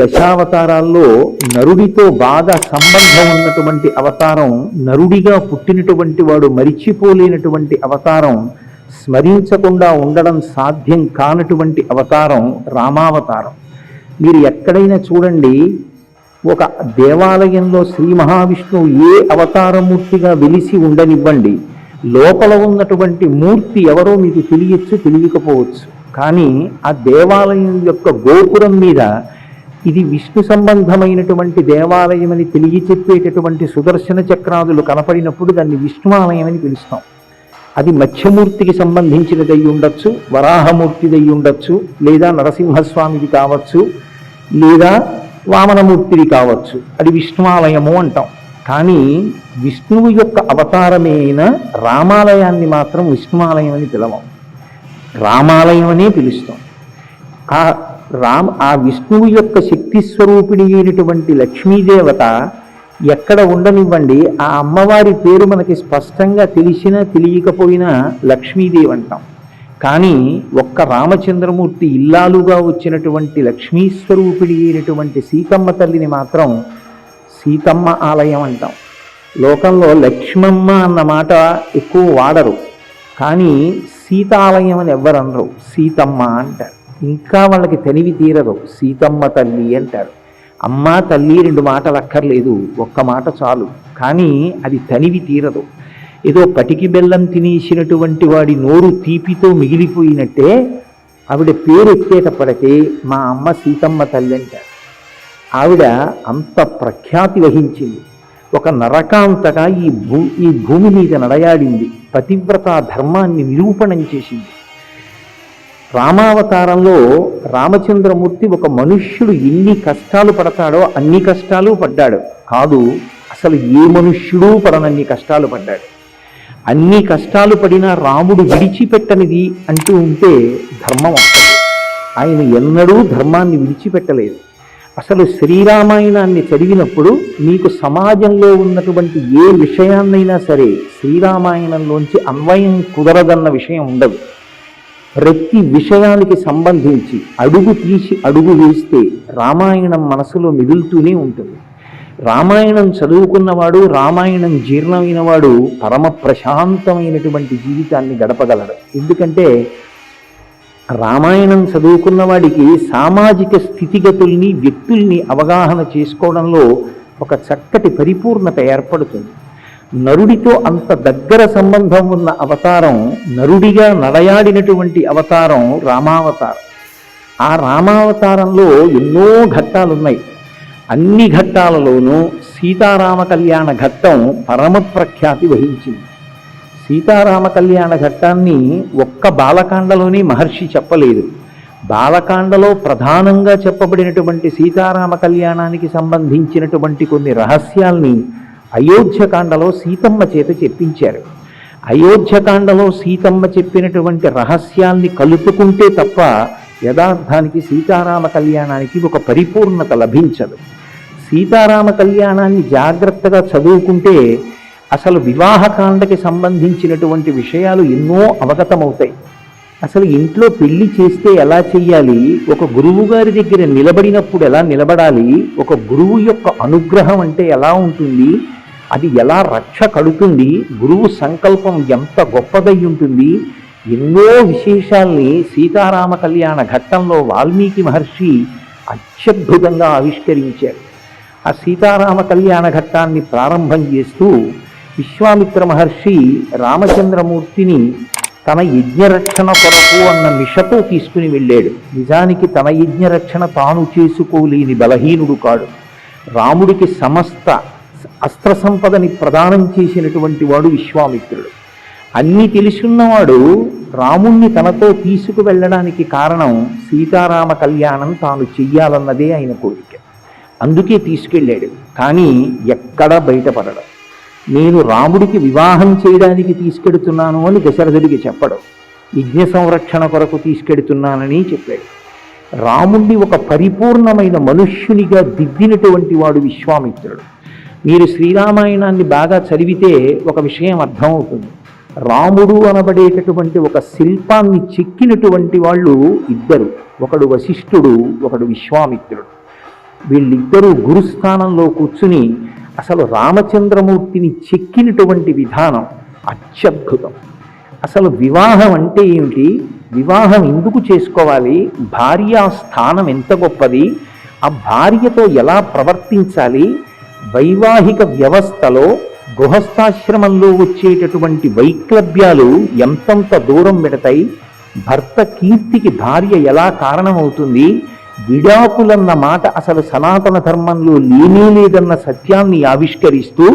దశావతారాల్లో నరుడితో బాగా సంబంధం ఉన్నటువంటి అవతారం నరుడిగా పుట్టినటువంటి వాడు మరిచిపోలేనటువంటి అవతారం స్మరించకుండా ఉండడం సాధ్యం కానటువంటి అవతారం రామావతారం. మీరు ఎక్కడైనా చూడండి ఒక దేవాలయంలో శ్రీ మహావిష్ణువు ఏ అవతారమూర్తిగా వెలిసి ఉండనివ్వండి లోపల ఉన్నటువంటి మూర్తి ఎవరో మీకు తెలియచ్చు తెలియకపోవచ్చు. కానీ ఆ దేవాలయం యొక్క గోపురం మీద ఇది విష్ణు సంబంధమైనటువంటి దేవాలయం అని తెలియచెప్పేటటువంటి సుదర్శన చక్రాదులు కనపడినప్పుడు దాన్ని విష్ణువాలయం అని పిలుస్తాం. అది మత్స్యమూర్తికి సంబంధించినదై ఉండొచ్చు వరాహమూర్తిదై ఉండొచ్చు లేదా నరసింహస్వామిది కావచ్చు లేదా వామనమూర్తిది కావచ్చు. అది విష్ణువాలయము అంటాం. కానీ విష్ణువు యొక్క అవతారమైన రామాలయాన్ని మాత్రం విష్ణుమాలయం అని పిలవం. రామాలయం అనే పిలుస్తాం. ఆ రామ్ ఆ విష్ణువు యొక్క శక్తి స్వరూపిణి అయినటువంటి లక్ష్మీదేవత ఎక్కడ ఉండనివ్వండి ఆ అమ్మవారి పేరు మనకి స్పష్టంగా తెలిసినా తెలియకపోయినా లక్ష్మీదేవి అంటాం. కానీ ఒక్క రామచంద్రమూర్తి ఇల్లాలుగా వచ్చినటువంటి లక్ష్మీస్వరూపిణి అయినటువంటి సీతమ్మ తల్లిని మాత్రం సీతమ్మ ఆలయం అంటాం. లోకంలో లక్ష్మమ్మ అన్న మాట ఎక్కువ వాడరు. కానీ సీతాలయం అని ఎవ్వరనరు సీతమ్మ అంటారు. ఇంకా వాళ్ళకి తెలివి తీరదు. సీతమ్మ తల్లి అంటారు. అమ్మ తల్లి రెండు మాటలు అక్కర్లేదు. ఒక్క మాట చాలు. కానీ అది తనివి తీరదు. ఏదో పటికి బెల్లం తినేసినటువంటి వాడి నోరు తీపితో మిగిలిపోయినట్టే ఆవిడ పేరు ఎత్తేటప్పటికే మా అమ్మ సీతమ్మ తల్లి అంటారు. ఆవిడ అంత ప్రఖ్యాతి వహించింది. ఒక నరకాంతగా ఈ భూ ఈ భూమి మీద నడయాడింది. పతివ్రత ధర్మాన్ని నిరూపణం చేసింది. రామావతారంలో రామచంద్రమూర్తి ఒక మనుష్యుడు ఎన్ని కష్టాలు పడతాడో అన్ని కష్టాలు పడ్డాడు. కాదు అసలు ఏ మనుష్యుడు పడనన్ని కష్టాలు పడ్డాడు. అన్ని కష్టాలు పడినా రాముడు విడిచిపెట్టనిది అంటూ ఉంటే ధర్మం వస్తుంది ఆయన ఎన్నడూ ధర్మాన్ని విడిచిపెట్టలేదు. అసలు శ్రీరామాయణాన్ని చదివినప్పుడు మీకు సమాజంలో ఉన్నటువంటి ఏ విషయాన్నైనా సరే శ్రీరామాయణంలోంచి అన్వయం కుదరదన్న విషయం ఉండదు. ప్రతి విషయానికి సంబంధించి అడుగు తీసి అడుగు వేస్తే రామాయణం మనసులో మిగులుతూనే ఉంటుంది. రామాయణం చదువుకున్నవాడు రామాయణం జీర్ణమైనవాడు పరమ ప్రశాంతమైనటువంటి జీవితాన్ని గడపగలడు. ఎందుకంటే రామాయణం చదువుకున్న వాడికి సామాజిక స్థితిగతుల్ని వ్యక్తుల్ని అవగాహన చేసుకోవడంలో ఒక చక్కటి పరిపూర్ణత ఏర్పడుతుంది. నరుడితో అంత దగ్గర సంబంధం ఉన్న అవతారం నరుడిగా నడయాడినటువంటి అవతారం రామావతారం. ఆ రామావతారంలో ఎన్నో ఘట్టాలున్నాయి. అన్ని ఘట్టాలలోనూ సీతారామ కళ్యాణ ఘట్టం పరమ ప్రఖ్యాతి వహించింది. సీతారామ కళ్యాణ ఘట్టాన్ని ఒక్క బాలకాండలోనే మహర్షి చెప్పలేదు. బాలకాండలో ప్రధానంగా చెప్పబడినటువంటి సీతారామ కళ్యాణానికి సంబంధించినటువంటి కొన్ని రహస్యాల్ని అయోధ్యకాండలో సీతమ్మ చేత చెప్పించారు. అయోధ్యకాండలో సీతమ్మ చెప్పినటువంటి రహస్యాల్ని కలుపుకుంటే తప్ప యథార్థానికి సీతారామ కళ్యాణానికి ఒక పరిపూర్ణత లభించదు. సీతారామ కళ్యాణాన్ని జాగ్రత్తగా చదువుకుంటే అసలు వివాహకాండకి సంబంధించినటువంటి విషయాలు ఎన్నో అవగతమవుతాయి. అసలు ఇంట్లో పెళ్ళి చేస్తే ఎలా చెయ్యాలి? ఒక గురువు గారి దగ్గర నిలబడినప్పుడు ఎలా నిలబడాలి? ఒక గురువు యొక్క అనుగ్రహం అంటే ఎలా ఉంటుంది? అది ఎలా రక్ష కడుతుంది గురువు సంకల్పం ఎంత గొప్పదై ఉంటుంది? ఎన్నో విశేషాల్ని సీతారామ కళ్యాణ ఘట్టంలో వాల్మీకి మహర్షి అత్యద్భుతంగా ఆవిష్కరించారు. ఆ సీతారామ కళ్యాణ ఘట్టాన్ని ప్రారంభం చేస్తూ విశ్వామిత్ర మహర్షి రామచంద్రమూర్తిని తన యజ్ఞరక్షణ కొరకు అన్న మిషతో తీసుకుని వెళ్ళాడు. నిజానికి తన యజ్ఞరక్షణ తాను చేసుకోలేని బలహీనుడు కాడు. రాముడికి సమస్త అస్త్ర సంపదని ప్రదానం చేసినటువంటి వాడు విశ్వామిత్రుడు. అన్నీ తెలుసున్నవాడు రాముణ్ణి తనతో తీసుకువెళ్ళడానికి కారణం సీతారామ కళ్యాణం తాను చెయ్యాలన్నదే ఆయన కోరిక. అందుకే తీసుకెళ్ళాడు. కానీ ఎక్కడా బయటపడడం. నేను రాముడికి వివాహం చేయడానికి తీసుకెడుతున్నాను అని దశరథుడికి చెప్పడం. యజ్ఞ సంరక్షణ కొరకు తీసుకెడుతున్నానని చెప్పాడు. రాముణ్ణి ఒక పరిపూర్ణమైన మనుష్యునిగా దిద్దినటువంటి వాడు విశ్వామిత్రుడు. మీరు శ్రీరామాయణాన్ని బాగా చదివితే ఒక విషయం అర్థమవుతుంది. రాముడు అనబడేటటువంటి ఒక శిల్పాన్ని చెక్కినటువంటి వాళ్ళు ఇద్దరు. ఒకడు వశిష్ఠుడు ఒకడు విశ్వామిత్రుడు. వీళ్ళిద్దరూ గురుస్థానంలో కూర్చుని అసలు రామచంద్రమూర్తిని చెక్కినటువంటి విధానం అత్యద్భుతం. అసలు వివాహం అంటే ఏమిటి? వివాహం ఎందుకు చేసుకోవాలి? భార్య స్థానం ఎంత గొప్పది? ఆ భార్యతో ఎలా ప్రవర్తించాలి? వైవాహిక వ్యవస్థలో గృహస్థాశ్రమంలో వచ్చేటటువంటి వైక్లభ్యాలు ఎంతంత దూరం పెడతాయి? భర్త కీర్తికి భార్య ఎలా కారణమవుతుంది? విడాకులన్న మాట అసలు సనాతన ధర్మంలో లేనే లేదన్న సత్యాన్ని ఆవిష్కరిస్తూ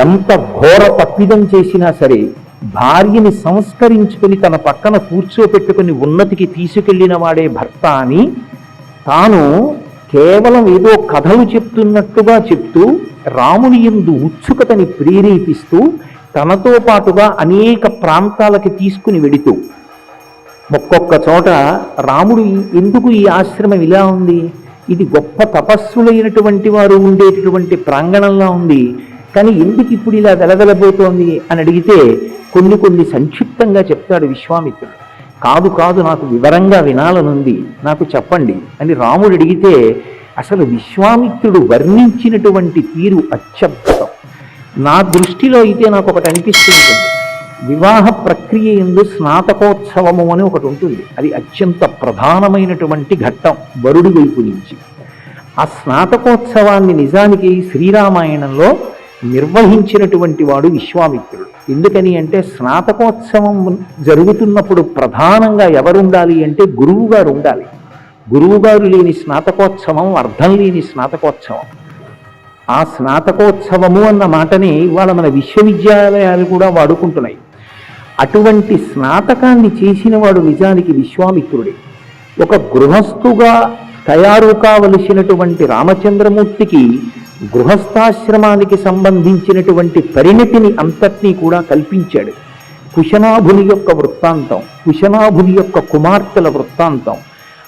ఎంత ఘోర తప్పిదం చేసినా సరే భార్యని సంస్కరించుకుని తన పక్కన కూర్చోపెట్టుకుని ఉన్నతికి తీసుకెళ్ళిన వాడే భర్త అని తాను కేవలం ఏదో కథలు చెప్తున్నట్టుగా చెప్తూ రాముని ఎందు ఉత్సుకతని ప్రేరేపిస్తూ తనతో పాటుగా అనేక ప్రాంతాలకి తీసుకుని వెడుతూ ఒక్కొక్క చోట రాముడు ఎందుకు ఈ ఆశ్రమం ఇలా ఉంది? ఇది గొప్ప తపస్సులైనటువంటి వారు ఉండేటటువంటి ప్రాంగణంలా ఉంది. కానీ ఎందుకు ఇప్పుడు ఇలా వెలవెలబోతోంది అని అడిగితే కొన్ని కొన్ని సంక్షిప్తంగా చెప్తాడు విశ్వామిత్రుడు. కాదు కాదు నాకు వివరంగా వినాలనుంది. నాకు చెప్పండి అని రాముడు అడిగితే అసలు విశ్వామిత్రుడు వర్ణించినటువంటి తీరు అత్యద్భుతం. నా దృష్టిలో అయితే నాకు ఒకటి అనిపిస్తుంది వివాహ ప్రక్రియ ఎందు స్నాతకోత్సవము అని ఒకటి ఉంటుంది. అది అత్యంత ప్రధానమైనటువంటి ఘట్టం వరుడి వైపు నుంచి. ఆ స్నాతకోత్సవాన్ని నిజానికి శ్రీరామాయణంలో నిర్వహించినటువంటి వాడు విశ్వామిత్రుడు. ఎందుకని అంటే స్నాతకోత్సవం జరుగుతున్నప్పుడు ప్రధానంగా ఎవరుండాలి అంటే గురువు గారు ఉండాలి గురువుగారు లేని స్నాతకోత్సవం అర్థం లేని స్నాతకోత్సవం. ఆ స్నాతకోత్సవము అన్న మాటని ఇవాళ మన విశ్వవిద్యాలయాలు కూడా వాడుకుంటున్నాయి. అటువంటి స్నాతకాన్ని చేసిన వాడు నిజానికి విశ్వామిత్రుడే. ఒక గృహస్థుగా తయారు కావలసినటువంటి రామచంద్రమూర్తికి గృహస్థాశ్రమానికి సంబంధించినటువంటి పరిణతిని అంతటినీ కూడా కల్పించాడు. కుశనాభుని యొక్క వృత్తాంతం కుశనాభుని యొక్క కుమార్తెల వృత్తాంతం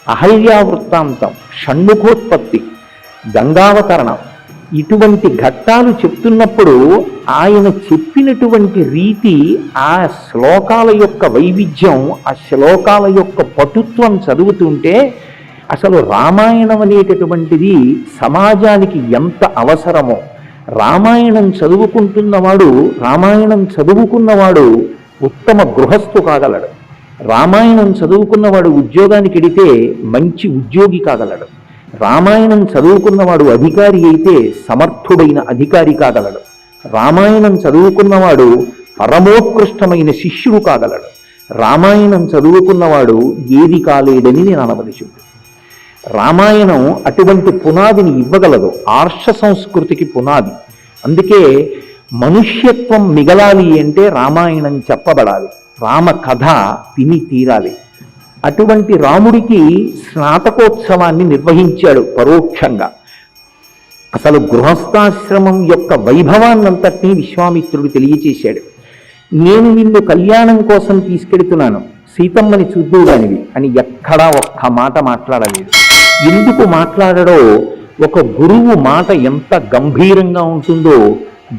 అహల్యా వృత్తాంతం షణ్ముఖోత్పత్తి గంగావతరణం ఇటువంటి ఘట్టాలు చెప్తున్నప్పుడు ఆయన చెప్పినటువంటి రీతి ఆ శ్లోకాల యొక్క వైవిధ్యం ఆ శ్లోకాల యొక్క పటుత్వం చదువుతుంటే అసలు రామాయణం అనేటటువంటిది సమాజానికి ఎంత అవసరమో. రామాయణం చదువుకుంటున్నవాడు రామాయణం చదువుకున్నవాడు ఉత్తమ గృహస్థు కాగలడు. రామాయణం చదువుకున్నవాడు ఉద్యోగానికి ఎడితే మంచి ఉద్యోగి కాగలడు. రామాయణం చదువుకున్నవాడు అధికారి అయితే సమర్థుడైన అధికారి కాగలడు. రామాయణం చదువుకున్నవాడు పరమోత్కృష్టమైన శిష్యుడు కాగలడు. రామాయణం చదువుకున్నవాడు ఏది కాలేడని నేను అనవలసింది. రామాయణం అటువంటి పునాదిని ఇవ్వగలదు. ఆర్ష సంస్కృతికి పునాది. అందుకే మనుష్యత్వం మిగలాలి అంటే రామాయణం చెప్పబడాలి. రామ కథ విని తీరాలి. అటువంటి రాముడికి స్నాతకోత్సవాన్ని నిర్వహించాడు పరోక్షంగా. అసలు గృహస్థాశ్రమం యొక్క వైభవాన్నంతటినీ విశ్వామిత్రుడు తెలియచేశాడు. నేను నిన్ను కళ్యాణం కోసం తీసుకెడుతున్నాను సీతమ్మని చూద్దుగానివి అని ఎక్కడా ఒక్క మాట మాట్లాడలేదు. ఎందుకు మాట్లాడడో ఒక గురువు మాట ఎంత గంభీరంగా ఉంటుందో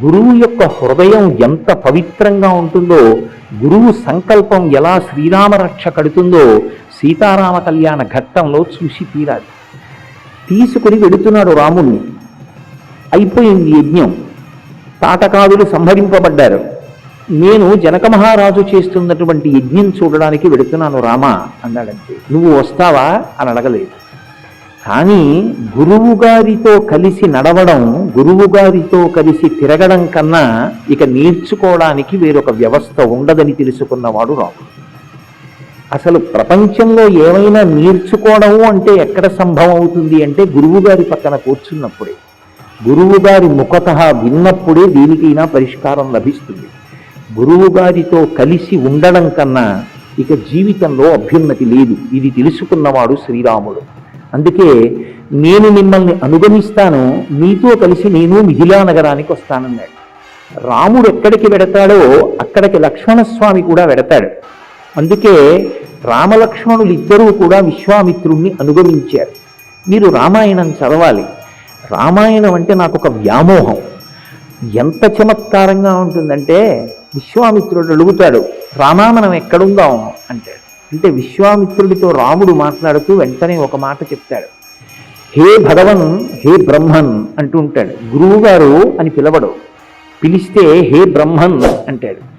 గురువు యొక్క హృదయం ఎంత పవిత్రంగా ఉంటుందో గురువు సంకల్పం ఎలా శ్రీరామరక్ష కడుతుందో సీతారామ కళ్యాణ ఘట్టంలో చూసి తీరాలి. తీసుకుని వెడుతున్నాడు రాముణ్ణి. అయిపోయింది యజ్ఞం. తాటకాదులు సంహరింపబడ్డారు. నేను జనక మహారాజు చేస్తున్నటువంటి యజ్ఞం చూడడానికి వెడుతున్నాను రామా అన్నాడంతే. నువ్వు వస్తావా అని అడగలేదు. కానీ గురువు గారితో కలిసి నడవడం గురువు గారితో కలిసి తిరగడం కన్నా ఇక నేర్చుకోవడానికి వేరొక వ్యవస్థ ఉండదని తెలుసుకున్నవాడు రాముడు. అసలు ప్రపంచంలో ఏమైనా నేర్చుకోవడము అంటే ఎక్కడ సంభవం అవుతుంది అంటే గురువుగారి పక్కన కూర్చున్నప్పుడే. గురువుగారి ముఖత విన్నప్పుడే దేనికైనా పరిష్కారం లభిస్తుంది. గురువుగారితో కలిసి ఉండడం కన్నా ఇక జీవితంలో అభ్యున్నతి లేదు. ఇది తెలుసుకున్నవాడు శ్రీరాముడు. అందుకే నేను మిమ్మల్ని అనుగమిస్తాను మీతో కలిసి నేను మిథిలా నగరానికి వస్తానన్నాడు. రాముడు ఎక్కడికి వెడతాడో అక్కడికి లక్ష్మణస్వామి కూడా వెడతాడు. అందుకే రామలక్ష్మణులు ఇద్దరూ కూడా విశ్వామిత్రుణ్ణి అనుగమించారు. మీరు రామాయణం చదవాలి. రామాయణం అంటే నాకు ఒక వ్యామోహం. ఎంత చమత్కారంగా ఉంటుందంటే విశ్వామిత్రుడు అడుగుతాడు రామా మనం ఎక్కడుందాం అంటాడు. అంటే విశ్వామిత్రుడితో రాముడు మాట్లాడుతూ వెంటనే ఒక మాట చెప్తాడు. హే భగవన్ హే బ్రహ్మన్ అంటూ ఉంటాడు. గురువుగారు అని పిలవడు. పిలిస్తే హే బ్రహ్మన్ అంటాడు.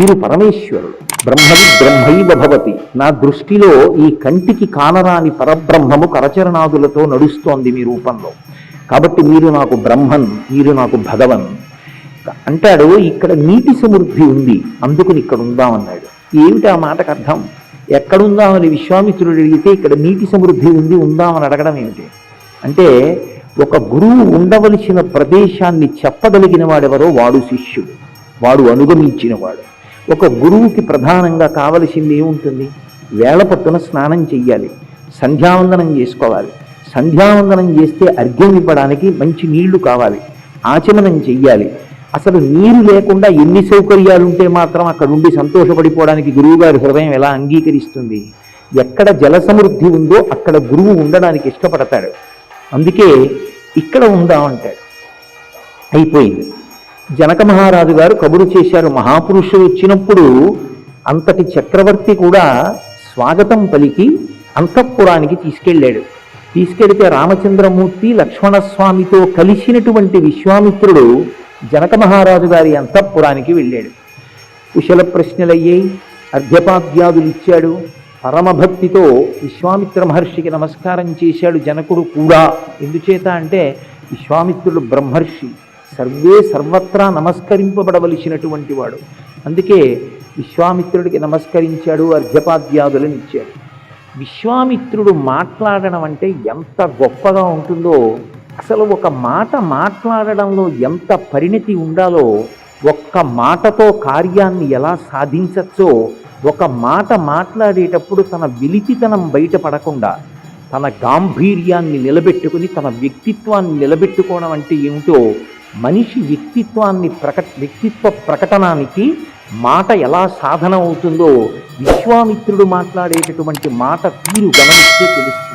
మీరు పరమేశ్వరుడు. బ్రహ్మవి బ్రహ్మైవ భవతి. నా దృష్టిలో ఈ కంటికి కానరాని పరబ్రహ్మము కరచరణాదులతో నడుస్తోంది మీ రూపంలో. కాబట్టి మీరు నాకు బ్రహ్మన్ మీరు నాకు భగవన్. అంటాడు ఇక్కడ నీటి సమృద్ధి ఉంది అందుకుని ఇక్కడ ఉందామన్నాడు. ఏమిటి ఆ మాటకు అర్థం? ఎక్కడుందామని విశ్వామిత్రుడు అడిగితే ఇక్కడ నీటి సమృద్ధి ఉంది ఉందామని అడగడం ఏమిటి? అంటే ఒక గురువు ఉండవలసిన ప్రదేశాన్ని చెప్పగలిగిన వాడెవరో వాడు శిష్యుడు. వాడు అనుగమించినవాడు ఒక గురువుకి ప్రధానంగా కావలసింది ఏముంటుంది? వేళ పట్టున స్నానం చెయ్యాలి సంధ్యావందనం చేసుకోవాలి. సంధ్యావందనం చేస్తే అర్ఘ్యం ఇవ్వడానికి మంచి నీళ్ళు కావాలి ఆచమనం చెయ్యాలి. అసలు నీరు లేకుండా ఎన్ని సౌకర్యాలు ఉంటే మాత్రం అక్కడ ఉండి సంతోషపడిపోవడానికి గురువుగారి హృదయం ఎలా అంగీకరిస్తుంది? ఎక్కడ జల సమృద్ధి ఉందో అక్కడ గురువు ఉండడానికి ఇష్టపడతాడు. అందుకే ఇక్కడ ఉందామంటాడు. అయిపోయింది. జనక మహారాజు గారు కబురు చేశారు. మహాపురుషులు వచ్చినప్పుడు అంతటి చక్రవర్తి కూడా స్వాగతం పలికి అంతఃపురానికి తీసుకెళ్ళాడు. తీసుకెడితే రామచంద్రమూర్తి లక్ష్మణస్వామితో కలిసినటువంటి విశ్వామిత్రుడు జనక మహారాజు గారి అంతఃపురానికి వెళ్ళాడు. కుశల ప్రశ్నలయ్యాయి అర్ఘ్యపాద్యాదులు ఇచ్చాడు. పరమభక్తితో విశ్వామిత్ర మహర్షికి నమస్కారం చేశాడు జనకుడు కూడా. ఎందుచేత అంటే విశ్వామిత్రుడు బ్రహ్మర్షి. సర్వే సర్వత్రా నమస్కరింపబడవలసినటువంటి వాడు. అందుకే విశ్వామిత్రుడికి నమస్కరించాడు అర్ఘ్యపాద్యాదులను ఇచ్చాడు. విశ్వామిత్రుడు మాట్లాడడం అంటే ఎంత గొప్పగా ఉంటుందో అసలు ఒక మాట మాట్లాడడంలో ఎంత పరిణతి ఉండాలో ఒక్క మాటతో కార్యాన్ని ఎలా సాధించచ్చో ఒక మాట మాట్లాడేటప్పుడు తన విలితితనం బయటపడకుండా తన గాంభీర్యాన్ని నిలబెట్టుకుని తన వ్యక్తిత్వాన్ని నిలబెట్టుకోవడం అంటే ఏమిటో మనిషి వ్యక్తిత్వాన్ని ప్రకట వ్యక్తిత్వ ప్రకటనానికి మాట ఎలా సాధన అవుతుందో విశ్వామిత్రుడు మాట్లాడేటటువంటి మాట తీరు గమనిస్తే తెలుస్తుంది.